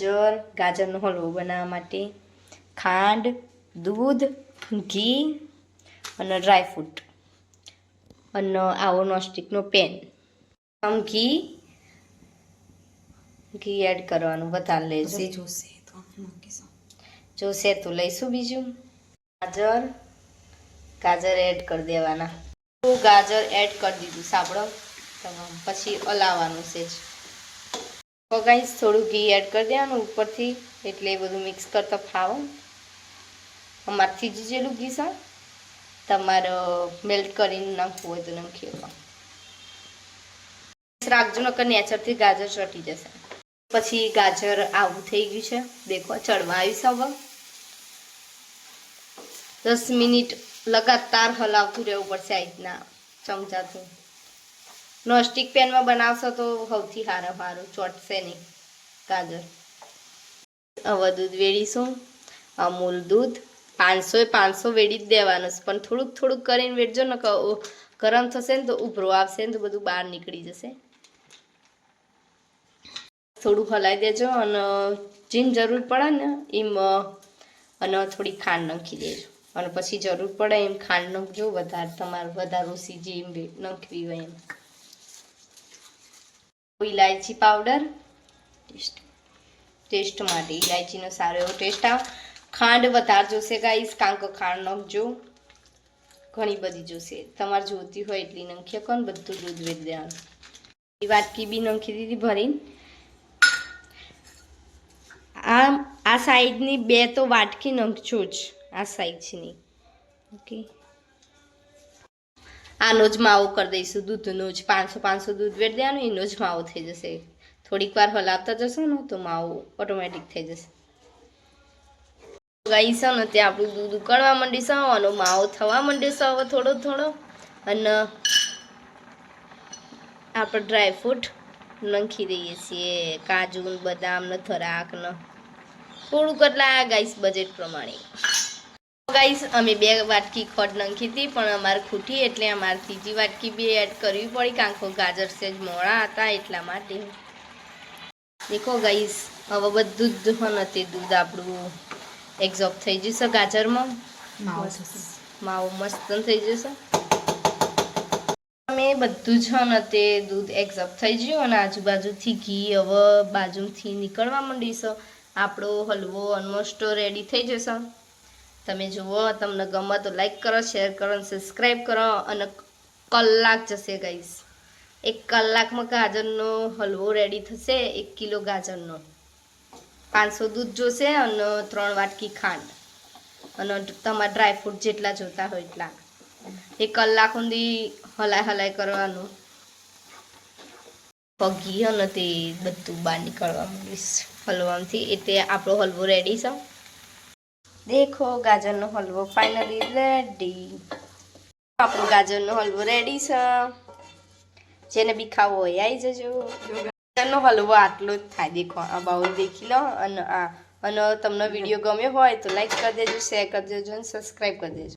ગાજર ગાજરનો હલવો બનાવવા માટે ખાંડ દૂધ ઘી અને ડ્રાયફ્રૂટ અને આવો નોસ્ટિકનો પેન. આમ ઘી ઘી એડ કરવાનું વધારે લેશે જોશે તો જોશે તો લઈશું બીજું. ગાજર ગાજર એડ કરી દેવાના. ગાજર એડ કરી દીધું સાંભળો. તમામ પછી હલાવવાનું છે ગાઈસ થોડું ઘી એડ કરી દેવાનું ઉપરથી, એટલે બધું મિક્સ કરતા ફાવો અમારથી જીજેલું ઘી છે, તમારે મેલ્ટ કરીને નાખવું હોય તો નાખી રાખજો, નકર નેચરથી ગાજર ચટી જશે. પછી ગાજર આવું થઈ ગયું છે. દેખો, ચડવા આવ્યું છે હવે. દસ મિનિટ લગાતાર હલાવતું રહેવું પડશે આ રીતના ચમચાથી. નોસ્ટિક પેનમાં બનાવશો તો સૌથી સારું સારું ચોટશે નહીં. ગાજર. હવે દૂધ વેડીશું. અમૂલ દૂધ. પાંચસો એ પાંચસો વેડી જ દેવાનું છે. પણ થોડુંક થોડુંક કરીને વેડજો ને ગરમ થશે ને તો ઉભરો આવશે ને તો બધું બહાર નીકળી જશે. થોડું હલાવી દેજો અને જેમ જરૂર પડે ને એમ અને થોડી ખાંડ નાખી દેજો. અને પછી જરૂર પડે એમ ખાંડ નાખજો વધારે તમારે વધારે ઓછી જેમ નાખવી હોય એમ. ઇલાયચી પાવડર. ટેસ્ટ. ટેસ્ટ માટે ઇલાયચીનો સારો એવો ટેસ્ટ આવે. ખાંડ વધારે જોશે ગાઈસ, કારણ કે ખાંડ નાખજો ઘણી બધી જોશે. તમારે જોતી હોય એટલી નાખી કોને બધું દૂધ વેચ દેવાનું. એ વાટકી બી નંખી દીધી ભરીને. આ આ સાઈડની બે તો વાટકી નંખજો જ. આ સાઈડની ઓકે. આનો જ માવો કરી દઈશું, દૂધનો જ. પાંચસો પાંચસો દૂધ વેટ દેવાનું એનો જ માવો થઈ જશે. થોડીક વાર હલાવતા જશો ને, તો માવો ઓટોમેટિક થઈ જશે. ગાઈ છે ને, ત્યાં આપણું દૂધ ઉકળવા માંડી અને માવો થવા માંડ્યો હવે થોડો થોડો. અને આપણે ડ્રાયફ્રૂટ નાખી દઈએ છીએ, કાજુ બદામ ને થરાક ને. થોડુંક એટલા ગાઈસ બજેટ પ્રમાણે. ગાઈસ અમે બે વાટકી ખોટ નાખી હતી પણ અમારે ખૂટી એટલે અમારે ત્રીજી વાટકી બી એડ કરવી પડી કારણ કે ગાજર સેજ મોડા હતા એટલા માટે. દેખો ગાઈસ હવે બધું જ ને તે દૂધ આપણું એક્ઝોપ થઈ જશે ગાજરમાં. માવો મસ્ત. થઈ જશે. અમે બધું જ હન તે દૂધ એક્ઝોપ થઈ ગયું અને આજુબાજુથી ઘી હવે બાજુથી નીકળવા માંડી છે આપણો હલવો ઓલમોસ્ટ રેડી થઈ જશે. તમે જુઓ, તમને ગમે તો લાઈક કરો શેર કરો અને સબસ્ક્રાઈબ કરો અને કલાક જશે ગાઈસ એક કલાકમાં ગાજરનો હલવો રેડી થશે, એક કિલો ગાજરનો. પાંચસો દૂધ જોશે અને ત્રણ વાટકી ખાંડ. અને તમારા ડ્રાયફ્રૂટ જેટલા જોતા હોય એટલા. એક કલાક સુધી હલાય હલાય કરવાનું. પગી અને તે બધું બહાર નીકળવા માંડીશ. હલવામાંથી એટલે આપણો હલવો રેડી છે. દેખો ગાજરનો હલવો ફાઇનલી રેડી આપણો ગાજરનો હલવો રેડી છે. જેને બી ખાવો હોય આવી જજો. ગાજરનો હલવો આટલો જ થાય. દેખો, આ બાઉલ દેખી લો અને આ. અને તમને વીડિયો ગમ્યો હોય તો લાઈક કરી દેજો શેર કરી દેજો અને સબસ્ક્રાઈબ કરી દેજો.